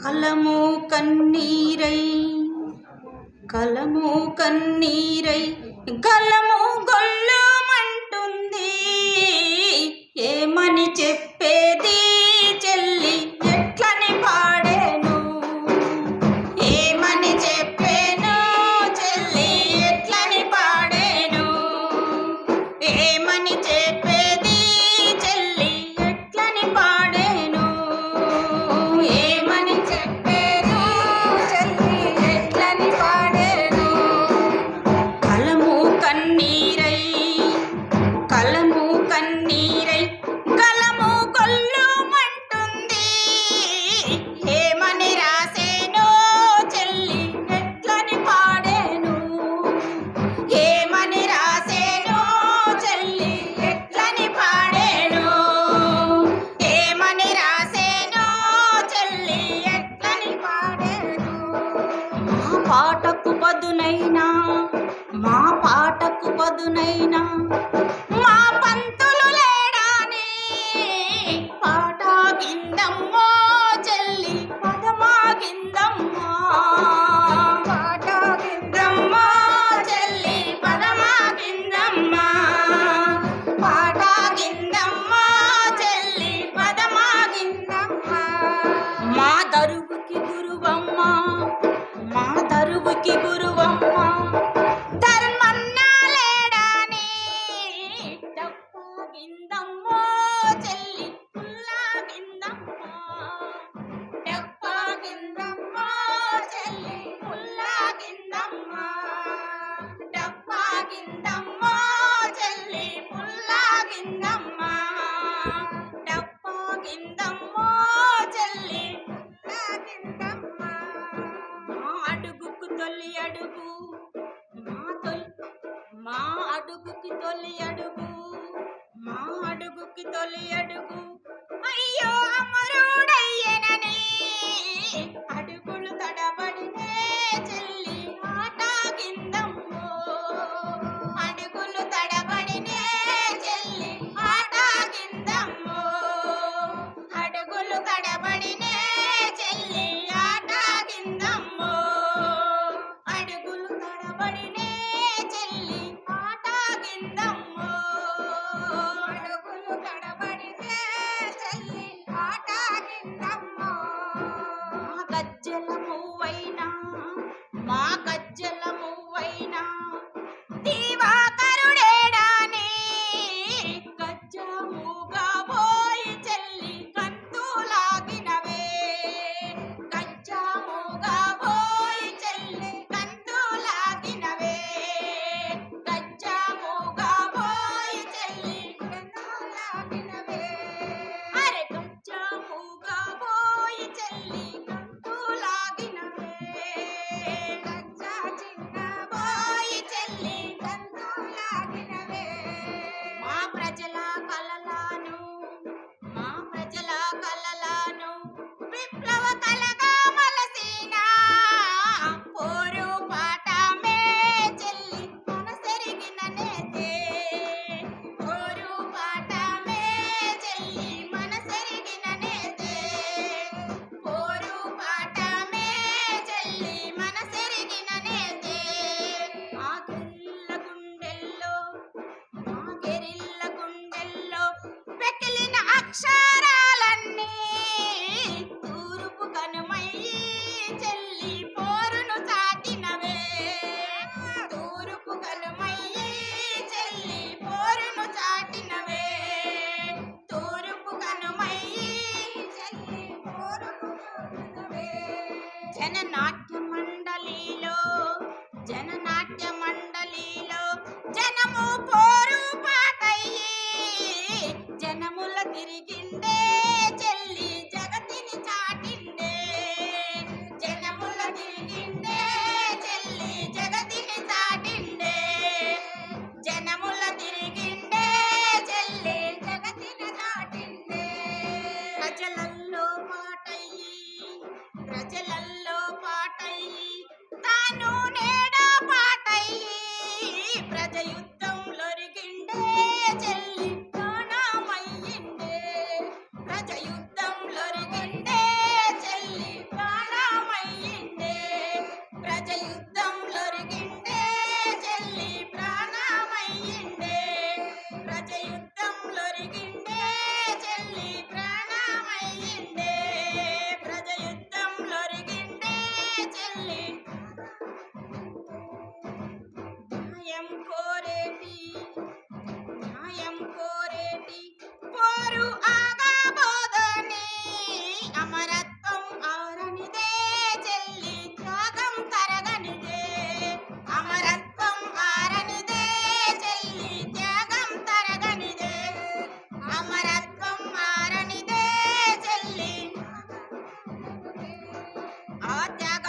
కలము కన్నీరై కలము కన్నీరై గలము గొల్లమంటుంది ఏమని చెప్ప రోజునైనా మా పంతులు లేడానే పాట కిందమ్మో అడుగుకి తొలి అడుగు మా అడుగుకి తొలి అడుగు. అయ్యో అమరుడయ్యనని. గజ్జలము Banana nut న్యాయం కోరేటి న్యాయం కోరేటి. కోరు ఆగా బోధనే అమరత్వం ఆరనిదే చెల్లి త్యాగం తరగనిదే. అమరత్వం ఆరనిదే చెల్లి త్యాగం తరగనిదే. అమరత్వం ఆరనిదే చెల్లి ఆ త్యాగం